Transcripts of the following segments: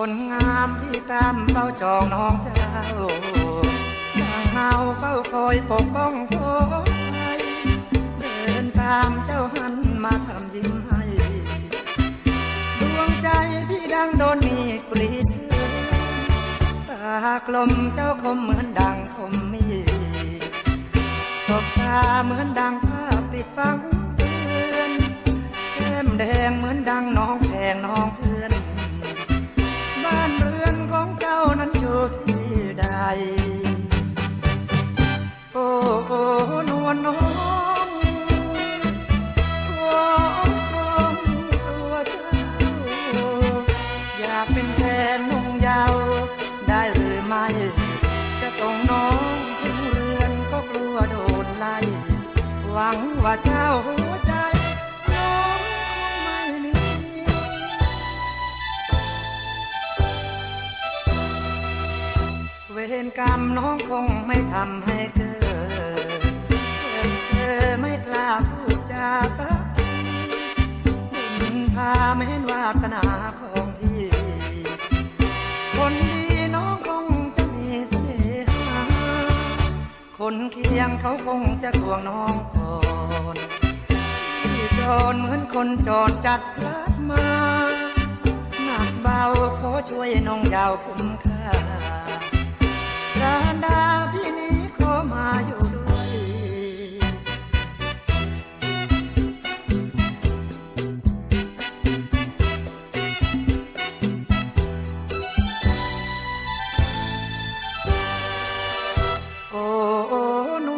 คนงามที่ตามเฝ้าจองน้องเจ้าต่างเฮาเฝ้าคอยปกป้องโพไทยเดินตามเจ้าหันมาทำยิ้มให้ ดวงใจพี่ดังโดนมีกรีดตากลมเจ้าคมเหมือนดังคมมีดสบตาเหมือนดังภาพติดฟังเตือนแก้มแดงเหมือนดังน้องแพงน้องเพื่อน ว่าเจ้าหัวใจน้องคงไม่มีเวรกรรมน้องคงไม่ทำให้เกิดเธอไม่กล้าพูดจาปักบุญพาไม่เห็นวาสนาของพี่ คนเคียงเขาคงจะทวงน้องก่อนที่จรเหมือนคนจอดจัดรัดมา หนักเบาขอช่วยน้องยาวคุ้มค่า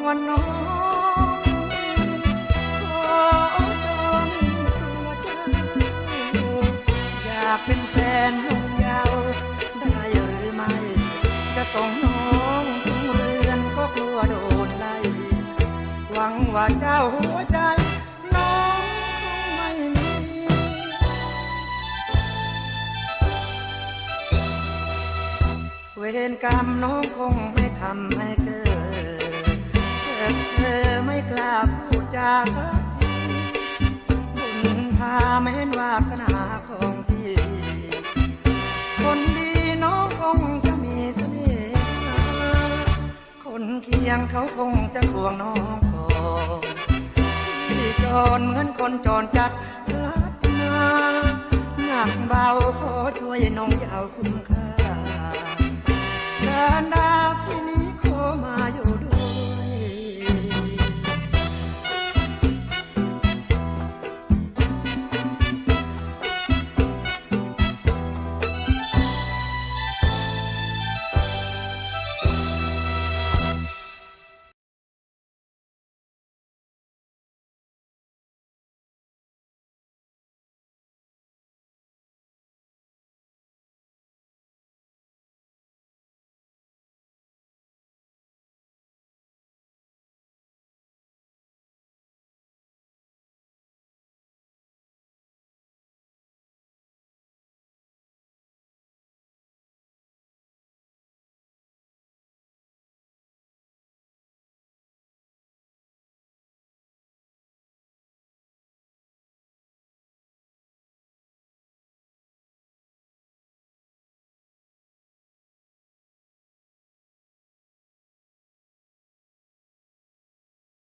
วลน้องขอจองตัวเจ้าอยากเป็นแฟนนุ่งยาวได้หรือไม่ จะส่งน้องถึงเรือนก็กลัวโดนไล่หวังว่าเจ้าหัวใจน้องคงไม่มี เวรกรรมน้องคงไม่ทำให้เกิด กล้าพูดจาสักทีบุญพาไม่เห็นวาสนาของพี่ คนดีน้องคงจะมีเสน่ห์คนเคียงเขาคงจะควงน้องก่อนที่จรเหมือนคนจรจัดลัดมาหนักเบาขอช่วยน้องยาวคุ้มค่าการดาพี่นี้ขอมา